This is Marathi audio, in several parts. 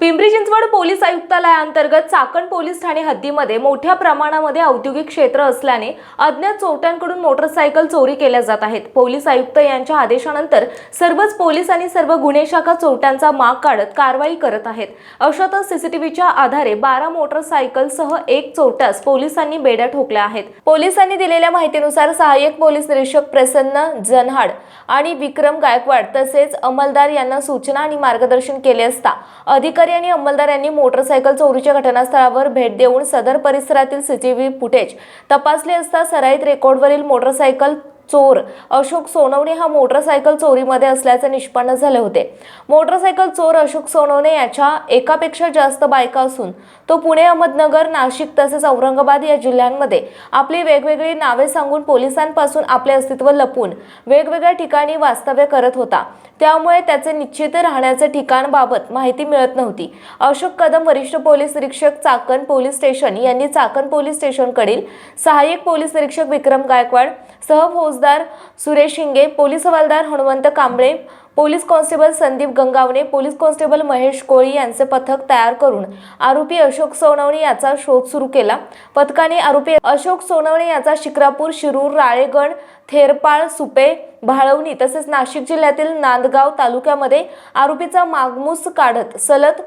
पिंपरी चिंचवड पोलीस आयुक्तालयाअंतर्गत चाकण पोलीस ठाणे हद्दीमध्ये मोठ्या प्रमाणामध्ये औद्योगिक क्षेत्र असल्याने अज्ञात चोरट्यांकडून मोटरसायकल चोरी केल्या जात आहेत. पोलीस आयुक्त यांच्या आदेशानंतर सर्वच पोलीस आणि सर्व गुन्हे शाखा चोरट्यांचा माग काढत कारवाई करत आहेत. अशातच सीसीटीव्हीच्या आधारे बारा मोटरसायकलसह एक चोरट्यास पोलिसांनी बेड्या ठोकल्या आहेत. पोलिसांनी दिलेल्या माहितीनुसार सहाय्यक पोलीस निरीक्षक प्रसन्न जनहाड आणि विक्रम गायकवाड तसेच अंमलदार यांना सूचना आणि मार्गदर्शन केले असता अधिकारी आणि अंमलदार यांनी मोटरसायकल चोरीच्या घटनास्थळावर भेट देऊन सदर परिसरातील सीसीटीव्ही फुटेज तपासले असता सराईत रेकॉर्डवरील मोटरसायकल चोर. अशोक सोनवणे हा मोटरसायकल चोरीमध्ये असल्याचे निष्पन्न झाले होते. मोटरसायकल चोर अशोक सोनवणे याच्या एकापेक्षा जास्त बायका असून तो पुणे अहमदनगर नाशिक तसेच औरंगाबाद या जिल्ह्यांमध्ये आपली वेगवेगळी नावे सांगून पोलिसांपासून आपले अस्तित्व लपून वेगवेगळ्या ठिकाणी वास्तव्य करत होता. त्यामुळे त्याचे निश्चित राहण्याचे ठिकाणबाबत माहिती मिळत नव्हती. अशोक कदम वरिष्ठ पोलीस निरीक्षक चाकण पोलीस स्टेशन यांनी चाकण पोलीस स्टेशनकडील सहाय्यक पोलीस निरीक्षक विक्रम गायकवाड सह फौजदार सुरेश शिंगे पोलीस हवालदार Hanumant Kamble police constable Sandeep Gangawane police constable Mahesh Koli यांचे पथक तयार करून आरोपी अशोक सोनवणे याचा शोध सुरू केला. पथकाने आरोपी अशोक सोनवणे याचा शिक्रापूर शिरूर राळेगण थेरपाळ सुपे भाळवणी तसेच नाशिक जिल्ह्यातील नांदगाव तालुक्यामध्ये आरोपीचा मागमूस काढत सलत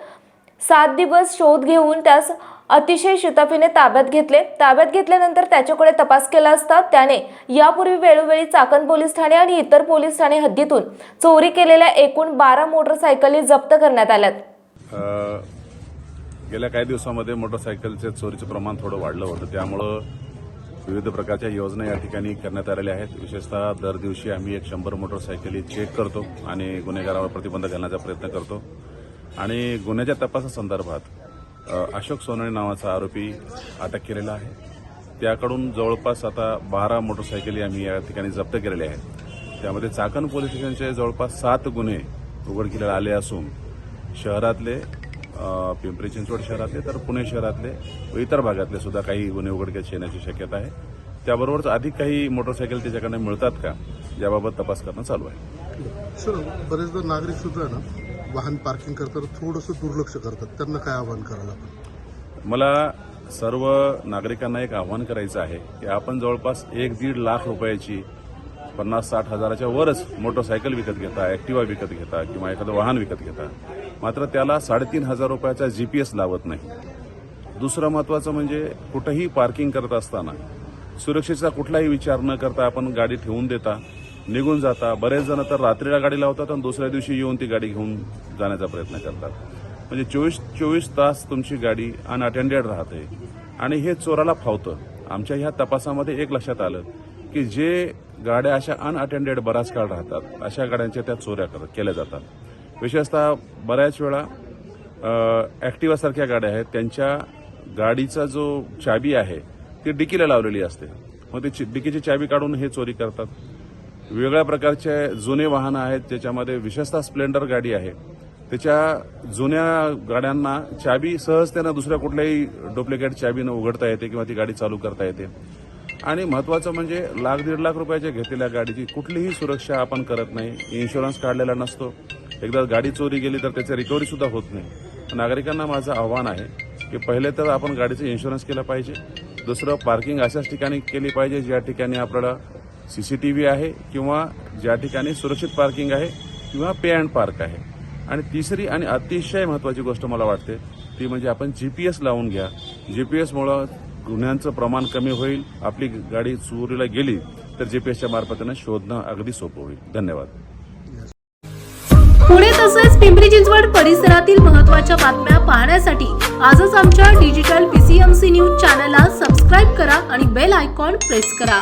सात दिवस शोध घेऊन त्यास अतिशय शिताफीने ताब्यात घेतले. ताब्यात घेतल्यानंतर त्याच्याकडे तपास केला असता त्याने यापूर्वी वेळोवेळी चाकण पोलीस ठाणे आणि इतर पोलीस ठाणे हद्दीतून चोरी केलेल्या एकूण बारा मोटरसायकली जप्त करण्यात आल्यात. गेल्या काही दिवसामध्ये मोटरसायकलचे चोरीचं प्रमाण थोडं वाढलं होतं. त्यामुळं विविध प्रकारच्या योजना या ठिकाणी करण्यात आलेल्या आहेत. विशेषतः दर दिवशी आम्ही एक शंभर मोटरसायकली चेक करतो आणि गुन्हेगारावर प्रतिबंध घालण्याचा प्रयत्न करतो. आणि गुन्ह्याच्या तपासासंदर्भात अशोक सोनवणे नावाचा आरोपी अटक केलेला आहे. त्याकडून जवळपास आता बारा मोटरसायकली आम्ही या ठिकाणी जप्त केलेल्या आहेत. त्यामध्ये चाकण पोलीस स्टेशनचे जवळपास सात गुन्हे उघडकीला आले असून शहरातले पिंपरी चिंचवड शहरातले तर पुणे शहरातले व इतर भागातले सुद्धा काही गुन्हे उघडकीस येण्याची शक्यता आहे. त्याबरोबरच अधिक काही मोटरसायकल त्याच्याकडे मिळतात का? याबाबत तपास करणं चालू आहे. सर बरेचदा नागरिक सुद्धा ना वाहन पार्किंग करताना थोडंसं दुर्लक्ष करतात. त्यांना काय आव्हान करायला आपण? मला सर्व नागरिकांना एक आव्हान करायचं आहे की आपण जवळपास एक दीड लाख रुपयाची पन्नास साठ हजाराच्या वरच मोटरसायकल विकत घेता ॲक्टिवा विकत घेता किंवा एखादं वाहन विकत घेता. मात्र त्याला साडेतीन हजार रुपयाचा जी पी एस लावत नाही. दुसरं महत्वाचं म्हणजे कुठंही पार्किंग करत असताना सुरक्षेचा कुठलाही विचार न करता आपण गाडी ठेवून देता. निघून जाता. बरेच जण तर रात्रीला गाडी लावतात आणि दुसऱ्या दिवशी येऊन ती गाडी घेऊन जाण्याचा प्रयत्न करतात. म्हणजे चोवीस चोवीस तास तुमची गाडी अनअटेंडेड राहते. आणि हे चोराला फावतं. आमच्या ह्या तपासामध्ये एक लक्षात आलं की जे गाड्या अशा अनअटेंडेड बराच काळ राहतात अशा गाड्यांच्या त्या चोऱ्या कर- केल्या जातात. विशेषतः बऱ्याच वेळा ॲक्टिवासारख्या गाड्या आहेत. त्यांच्या गाडीचा जो चाबी आहे ती डिकीला लावलेली असते. मग ते डिकीची चाबी काढून हे चोरी करतात. वेगळ्या प्रकारचे जुने वाहनं आहेत त्याच्यामध्ये विशेषतः स्प्लेंडर गाडी आहे. त्याच्या जुन्या गाड्यांना चाबी सहजतेनं दुसऱ्या कुठल्याही डुप्लिकेट चाबीनं उघडता येते किंवा ती गाडी चालू करता येते. आणि महत्वाचं म्हणजे लाख दीड लाख रुपयाच्या घेतलेल्या गाडीची कुठलीही सुरक्षा आपण करत नाही. इन्शुरन्स काढलेला नसतो. एकदा गाडी चोरी गेली तर त्याची रिकव्हरीसुद्धा होत नाही. नागरिकांना माझं आव्हान आहे की पहिले तर आपण गाडीचं इन्शुरन्स केलं पाहिजे. दुसरं पार्किंग अशाच ठिकाणी केली पाहिजे ज्या ठिकाणी आपल्याला सीसीटीव्ही आहे किंवा ज्या ठिकाणी सुरक्षित पार्किंग आहे किंवा पे अँड पार्क आहे. आणि तिसरी आणि अतिशय महत्वाची गोष्ट मला वाटते ती म्हणजे आपण जी पी एस लावून घ्या. जी पी एसमुळं गुन्ह्यांचं प्रमाण कमी होईल आपली गाडी चोरीला गेली तर जी पी एसच्या मार्फतीनं शोधणं अगदी सोपं होईल. धन्यवाद. पुणे तसेच पिंपरी चिंचवड परिसरातील महत्त्वाच्या बातम्या पाहण्यासाठी आजच आमच्या डिजिटल पीसीएमसी न्यूज चॅनलला सबस्क्राईब करा आणि बेल आयकॉन प्रेस करा.